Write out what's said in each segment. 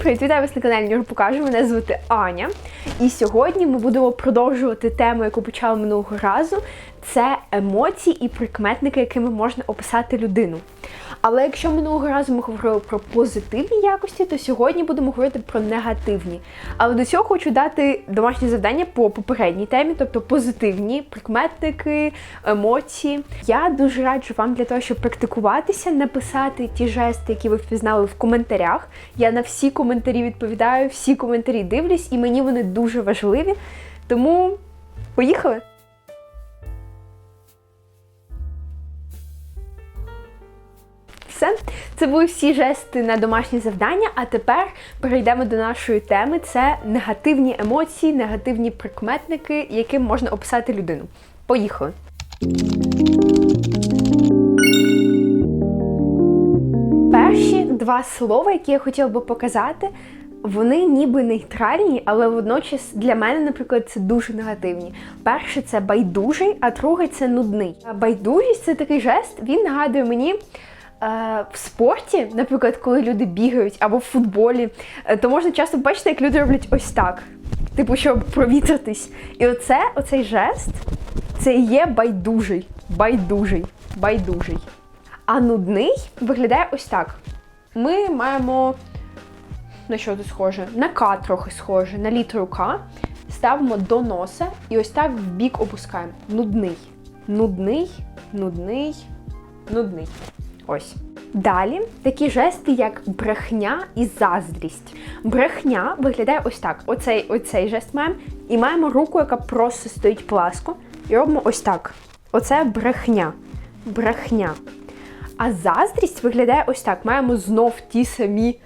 привіт! Вітаю вас на каналі Нюр Покажу. Мене звати Аня. І сьогодні ми будемо продовжувати тему, яку почали минулого разу. Це емоції і прикметники, якими можна описати людину. Але якщо минулого разу ми говорили про позитивні якості, то сьогодні будемо говорити про негативні. Але до цього хочу дати домашнє завдання по попередній темі, тобто позитивні прикметники, емоції. Я дуже раджу вам для того, щоб практикуватися, написати ті жести, які ви впізнали в коментарях. Я на всі коментарі відповідаю, всі коментарі дивлюсь, і мені вони дуже важливі. Тому поїхали! Це були всі жести на домашні завдання. А тепер перейдемо до нашої теми: це негативні емоції, негативні прикметники, яким можна описати людину. Поїхали! Перші два слова, які я хотіла би показати, вони ніби нейтральні, але водночас для мене, наприклад, це дуже негативні. Перше це байдужий, а другий це нудний. А Байдужість це такий жест, він нагадує мені. Е, В спорті, наприклад, коли люди бігають або в футболі, е, то можна часто бачити, як люди роблять ось так, типу, щоб провітритись. І оце, оцей жест, це і є байдужий, байдужий, байдужий. А нудний виглядає ось так. Ми маємо на що це схоже? На К трохи схоже, на літеру К. Ставимо до носа і ось так в бік опускаємо. Нудний. Нудний, нудний, нудний. Ось. Далі такі жести, як брехня і заздрість. Брехня виглядає ось так. Оцей, оцей жест маємо. І маємо руку, яка просто стоїть пласко. І робимо ось так. Оце брехня. Брехня. А заздрість виглядає ось так. Маємо знов ті самі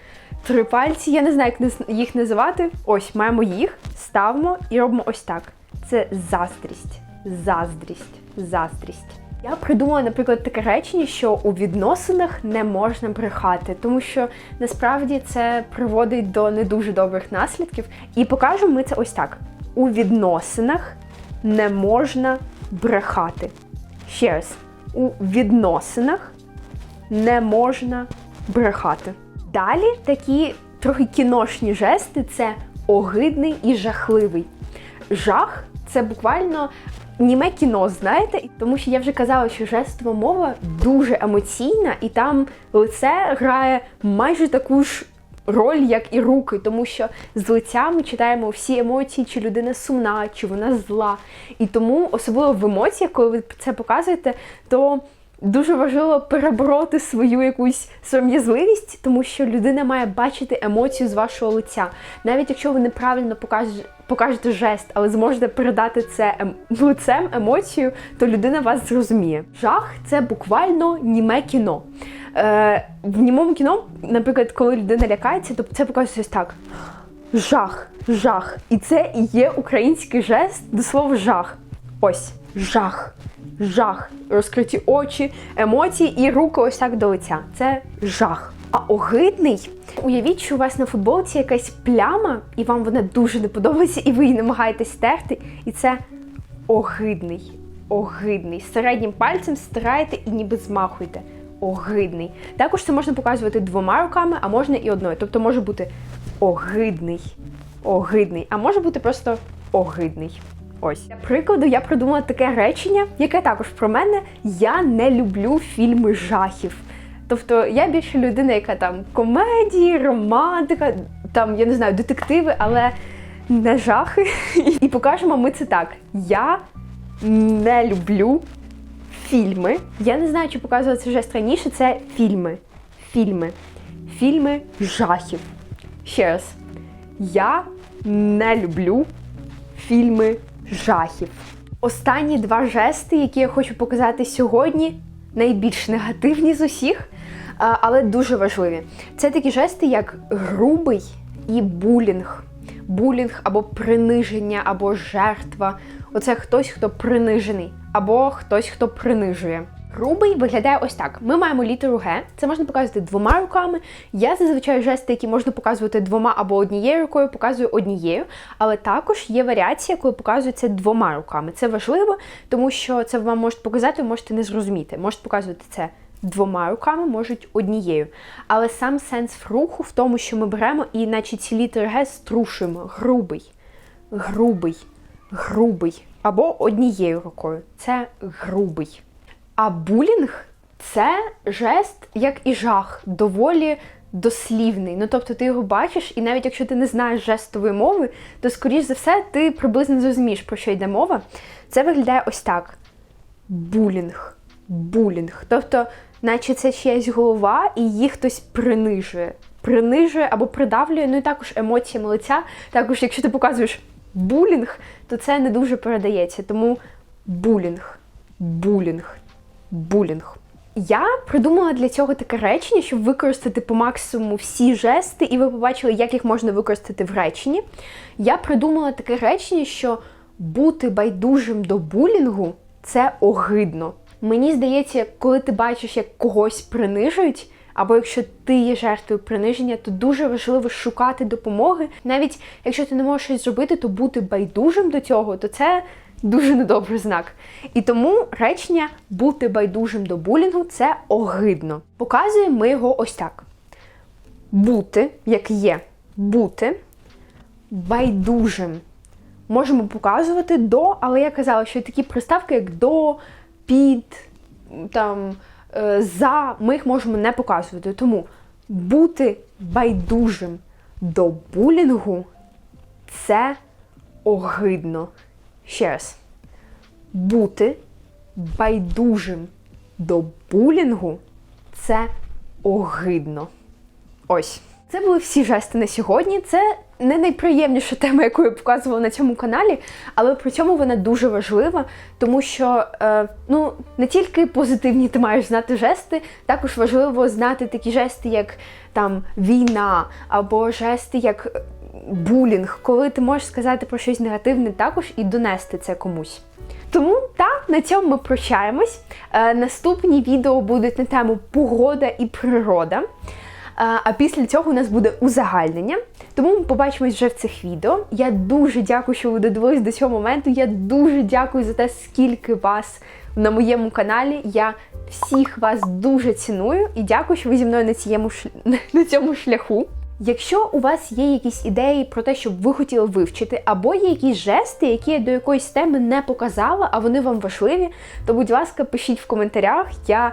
три пальці. Я не знаю, як їх називати. Ось, маємо їх, ставимо і робимо ось так. Це заздрість. Заздрість. Заздрість. Я придумала, наприклад, таке речення, що у відносинах не можна брехати, тому що насправді це приводить до не дуже добрих наслідків. І покажемо ми це ось так: у відносинах не можна брехати. Ще раз, у відносинах не можна брехати. Далі такі трохи кіношні жести це огидний і жахливий. Жах це буквально німе кіно, знаєте, тому що я вже казала, що жестова мова дуже емоційна, і там лице грає майже таку ж роль, як і руки, тому що з лиця ми читаємо всі емоції, чи людина сумна, чи вона зла. І тому, особливо в емоціях, коли ви це показуєте, то дуже важливо перебороти свою якусь сором'язливість, тому що людина має бачити емоцію з вашого лиця. Навіть якщо ви неправильно покажете, жест, але зможете передати це ем... лицем емоцію, то людина вас зрозуміє. Жах це буквально німе кіно. Е, в німому кіно, наприклад, коли людина лякається, то це показується ось так. Жах, жах. І це і є український жест до слова жах. Ось жах, жах. Розкриті очі, емоції і руки ось так до лиця. Це жах. А огидний, уявіть, що у вас на футболці якась пляма, і вам вона дуже не подобається, і ви її намагаєтесь стерти. І це огидний. Огидний. Середнім пальцем стираєте і ніби змахуєте. Огидний. Також це можна показувати двома руками, а можна і одною. Тобто може бути огидний, огидний, а може бути просто огидний. Ось для прикладу, я придумала таке речення, яке також про мене. Я не люблю фільми жахів. Тобто я більше людина, яка там комедії, романтика, там я не знаю, детективи, але не жахи. І покажемо ми це так. Я не люблю фільми. Я не знаю, чи показувала це жест раніше. Це фільми. Фільми. Фільми жахів. Ще раз. Я не люблю фільми жахів. Останні два жести, які я хочу показати сьогодні, найбільш негативні з усіх, але дуже важливі. Це такі жести, як грубий і булінг. Булінг або приниження, або жертва. Оце хтось, хто принижений, або хтось, хто принижує. Грубий виглядає ось так. Ми маємо літеру Г. Це можна показувати двома руками. Я зазвичай жести, які можна показувати двома або однією рукою, показую однією. Але також є варіація, коли показується двома руками. Це важливо, тому що це вам можуть показати, ви можете не зрозуміти. Можете показувати це двома руками, можуть однією. Але сам сенс руху в тому, що ми беремо і наче ці літери Г струшуємо. Грубий, грубий, грубий. Або однією рукою. Це грубий. А булінг це жест, як і жах, доволі дослівний. Ну тобто ти його бачиш, і навіть якщо ти не знаєш жестової мови, то скоріш за все ти приблизно зрозумієш, про що йде мова. Це виглядає ось так: булінг, булінг. Тобто, наче це чиясь голова, і її хтось принижує. Принижує або придавлює, ну і також емоціями лиця. Також, якщо ти показуєш булінг, то це не дуже передається. Тому булінг, булінг, булінг. Я придумала для цього таке речення, щоб використати по максимуму всі жести, і ви побачили, як їх можна використати в реченні. Я придумала таке речення, що бути байдужим до булінгу це огидно. Мені здається, коли ти бачиш, як когось принижують, або якщо ти є жертвою приниження, то дуже важливо шукати допомоги. Навіть якщо ти не можеш щось зробити, то бути байдужим до цього, то це дуже недобрий знак. І тому речення бути байдужим до булінгу це огидно. Показуємо ми його ось так: бути, як є, бути байдужим. Можемо показувати до, але я казала, що такі приставки, як до, під, там, е, за, ми їх можемо не показувати. Тому бути байдужим до булінгу це огидно. Ще раз. Бути байдужим до булінгу це огидно. Ось. Це були всі жести на сьогодні. Це не найприємніша тема, яку я показувала на цьому каналі, але при цьому вона дуже важлива, тому що е, ну, не тільки позитивні ти маєш знати жести, також важливо знати такі жести, як там війна, або жести як булінг, коли ти можеш сказати про щось негативне також і донести це комусь. Тому так, на цьому ми прощаємось. Е, наступні відео будуть на тему погода і природа. Е, А після цього у нас буде узагальнення. Тому ми побачимось вже в цих відео. Я дуже дякую, що ви додивились до цього моменту. Я дуже дякую за те, скільки вас на моєму каналі. Я всіх вас дуже ціную і дякую, що ви зі мною на цьому, шль- на цьому шляху. Якщо у вас є якісь ідеї про те, щоб ви хотіли вивчити, або є якісь жести, які я до якоїсь теми не показала, а вони вам важливі, то, будь ласка, пишіть в коментарях. Я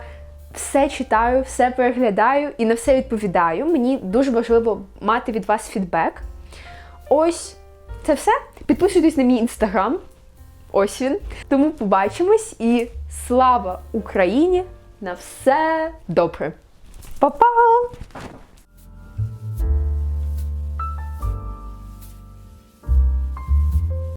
все читаю, все переглядаю і на все відповідаю. Мені дуже важливо мати від вас фідбек. Ось це все. Підписуйтесь на мій інстаграм. Ось він. Тому побачимось і слава Україні! На все добре! Па-па!